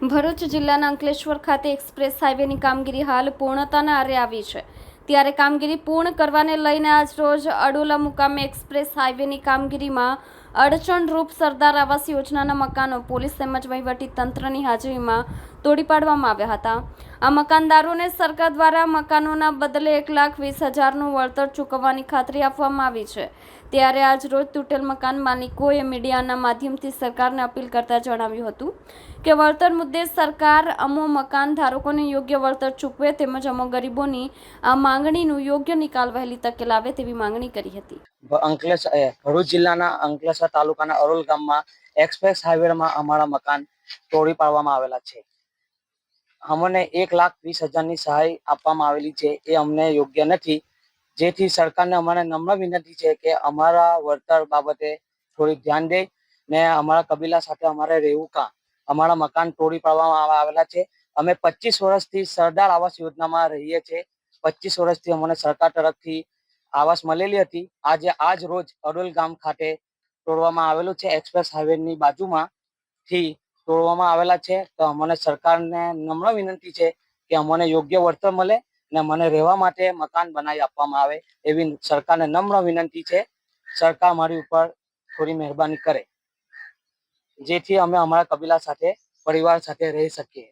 ભરૂચ જિલ્લાના અંકલેશ્વર ખાતે એક્સપ્રેસ હાઈવેની કામગીરી હાલ પૂર્ણતાના આરે આવી છે. ત્યારે કામગીરી પૂર્ણ કરવાને લઈને આજ રોજ અડોલા મુકામે એક્સપ્રેસ હાઈવેની કામગીરીમાં અડચણરૂપ સરદાર આવાસ યોજનાના મકાનો, પોલીસ તેમજ વહીવટી તંત્રની હાજરીમાં તોડી પાડવામાં આવ્યા હતા. આ મકાનદારોને સરકાર દ્વારા મકાનોના બદલે એક લાખ વીસ હજારનું વળતર ચૂકવવાની ખાતરી આપવામાં આવી છે. ત્યારે આજ રોજ તૂટેલ મકાન માલિકોએ મીડિયાના માધ્યમથી સરકારને અપીલ કરતા જણાવ્યું હતું કે વળતર મુદ્દે સરકાર અમો મકાન ધારકોને યોગ્ય વળતર ચૂકવે તેમજ અમો ગરીબોની આ માંગણીનું યોગ્ય નિકાલ વહેલી તકે લાવે તેવી માંગણી કરી હતી. અંકલેશ ભરૂચ જિલ્લાના અંકલેશ્વર તાલુકાના અરોલ ગામમાં એક્સપ્રેસ હાઈવેમાં અમારા મકાન તોડી પાડવામાં આવેલા છે. અમને એક લાખ વીસ હજારની સહાય આપવામાં આવેલી છે. એ અમને યોગ્ય નથી. જેથી સરકારને અમારે નમ્ર વિનંતી છે કે અમારા વળતર બાબતે થોડી ધ્યાન દે ને અમારા કબીલા સાથે અમારે રહેવું કાં. અમારા મકાન તોડી પાડવામાં આવેલા છે. અમે પચીસ વર્ષથી સરદાર આવાસ યોજનામાં રહીએ છીએ. પચીસ વર્ષથી અમને સરકાર તરફથી આવાસ મળેલી હતી. આજે આજ રોજ અડોલ ગામ ખાતે તોડવામાં આવેલું છે. એક્સપ્રેસ હાઈવેની બાજુમાં થી તોડવામાં આવેલા છે. તો અમને સરકારને નમ્ર વિનંતી છે કે અમને યોગ્ય વળતર મળે અને મને રહેવા માટે મકાન બનાવી આપવામાં આવે એવી સરકારને નમ્ર વિનંતી છે. સરકાર મારી ઉપર થોડી મહેરબાની કરે. જેથી અમે અમારા કબીલા સાથે, પરિવાર સાથે રહી શકીએ.